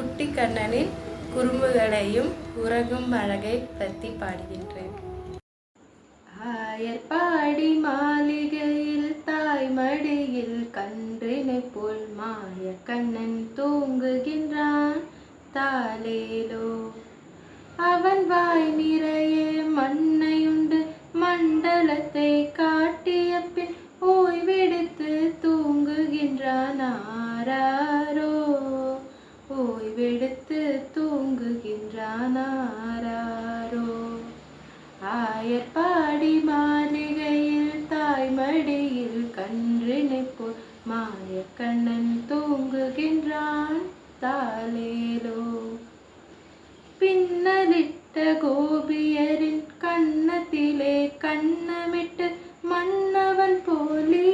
குட்டி கண்ணனின் குறும்புகளையும் உறகும் அழகை பற்றி பாடுகின்றேன். ஆயர்பாடி மாளிகையில் தாய் மடியில் கன்றினை போல் மாய கண்ணன் தூங்குகின்றான். தாலேலோ அவன் வாய் நிறைய மண்ணையுண்டு மண்டலத்தை காட்டிய பின் ஓய்வெடுத்து தூங்குகின்றான். ஆரா ஓய்வெடுத்து தூங்குகின்றான் ஆராரோ ஆயர்பாடி மாளிகையில் தாய் மடியில் கன்றினை போல் மாய தூங்குகின்றான் தாலேலோ பின்னலிட்ட கோபியரின் கண்ணத்திலே கண்ணமிட்டு மன்னவன் போலீலை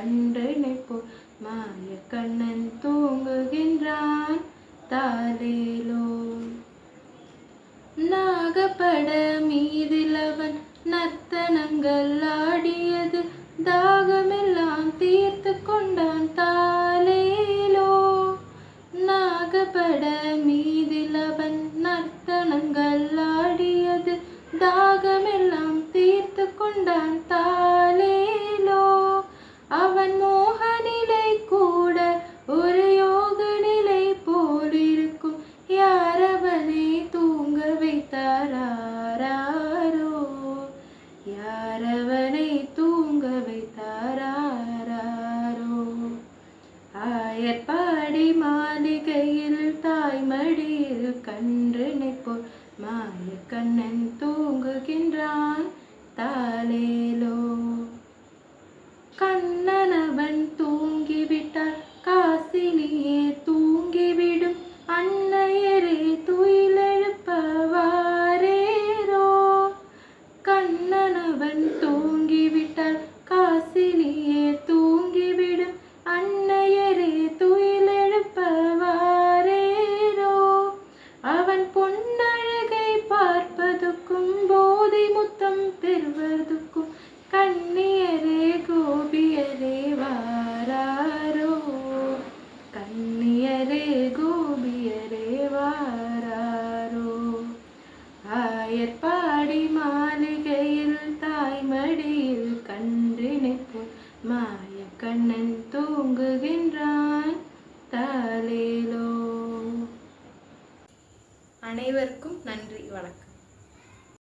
மடியில் கண்டனைப்போ மாய கண்ணன் தூங்குகின்றான் தாலேலோ நாகப்பட மீதில் அவன் நர்த்தனங்கள் ஆடியது தாகமெல்லாம் தீர்த்து கொண்டான் தாலேலோ நாகப்பட மீதில் அவன் நர்த்தனங்கள் ஆடியது தாகமெல்லாம் தீர்த்து கொண்டான் தாலே கன்றினை போல் மாய கண்ணன் தூங்குகின்றான் தாலேலோ கண்ணனவன் தூங்கிவிட்டார் காசினியே தூங்கிவிடும் அன்னையரே துயிலெழுப்பவாரேரோ. கண்ணனவன் தூங்கிவிட்டார் காசினியே மாய கண்ணன் தூங்குகின்றான் தாலேலோ அனைவருக்கும் நன்றி வணக்கம்.